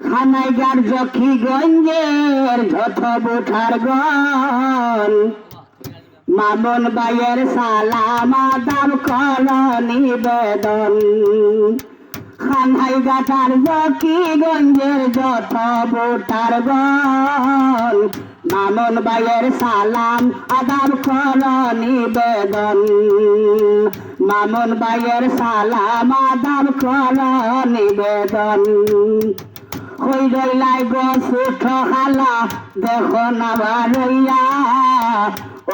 খানাইগার জখিগঞ্জের যত বুঠার গন মামন বাইয়ের সালামা দাম কল নিবেদন খানাই গাটার জকিগঞ্জের যত বুঠার গন মামন বাইয়ের সালাম আদাব কল নিবেদন মামন বাইয়ের সালাম আদাব কল নিবেদন। হই রইলাই উঠ হালা দেখো না বারইয়া।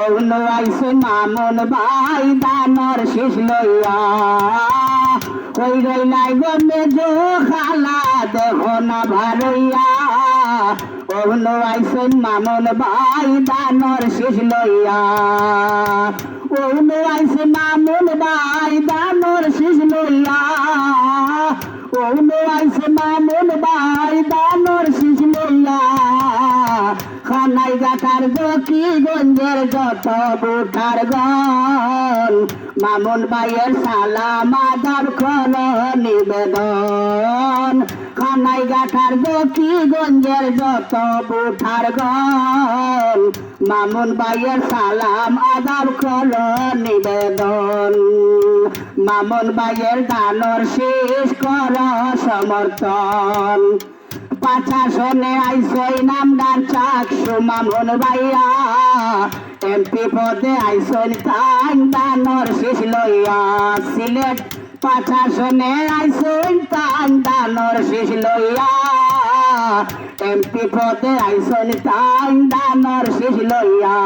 অগ্ন আইসে মামন ভাই দানর শেষ লইয়া। হই রইলাই গমে জো খালা, দেখো না ভারইয়া অগ্ন আইসে মামন ভাই দানর শেষ লইয়া। অগ্ন আইসে মামন ভাই দানর শেষ লইয়া। অগ্ন আইসে মামন ভাই দানর শেষ লইয়া। খানাই গাটার জকি গঞ্জের যত বুঠার গন মামুন ভাইয়ের সালাম আদাব খল নিবেদন। খানাই গাটার জকি গঞ্জের যত বুঠার গন মামুন ভাইয়ের সালাম আদাব খল নিবেদন। মামুন ভাইয়ের দানর শেষ কর সমর্থন। শোনে আইসই নামদার চাকসু মামুন ভাইয়া। এমপি পদে আইসই তান দানর শেষ লইয়া সিলেট পাছা শোনে আইসই তান দানর শেষ লইয়া। এমপি পদে আইসই তান দানর শেষ লইয়া।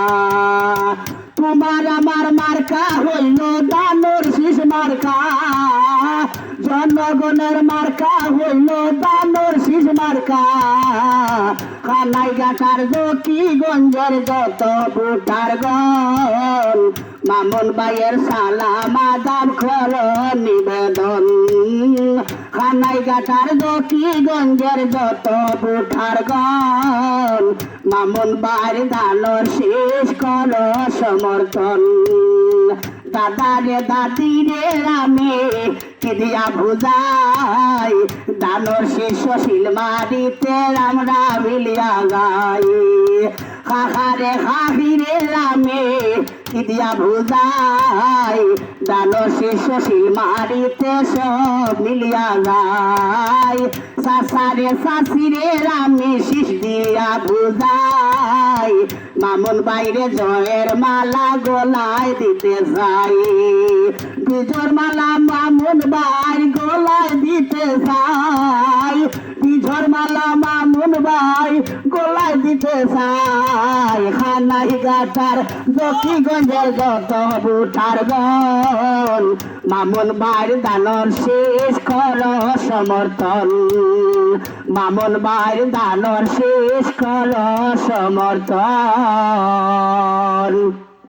তোমার আমার মার্কা হইল দানর শেষ মার্কা। জনগণের মার্কা হইল দানর শীষ মার্কা। খানাই গাটার জকি গঞ্জের যত বুটার গন মামুন বাইয়ের সালাম আদাব খর নিবেদন। খানাই গাটার গঞ্জের যত বুঠার গন মামুন বাইর দানর শেষ কর সমর্থন। দাদা রে, দাদি রে, রামে, কি দিয়া বুঝাই? দানর শিষ্য শিল মারিতে আমরা মিলিয়া গাই কাকারে খাহি রে, রামে কি দিয়া বুঝাই, দান শিষ্য মারিতে সব মিলিয়া গাই সাসারে সাসিরে রামে শিষ দিয়া বুঝাই, মামুন বাইরে জয়ের মালা গলায় দিতে যাই। বিজর মালা মামুন বাই দিতে চাই খানাই গাটার জকিগঞ্জের যত বুঠার গন মামুন বাইর দানর শেষ কর সমর্থন। মামুন বাইর দানর শেষ কর সমর্থন।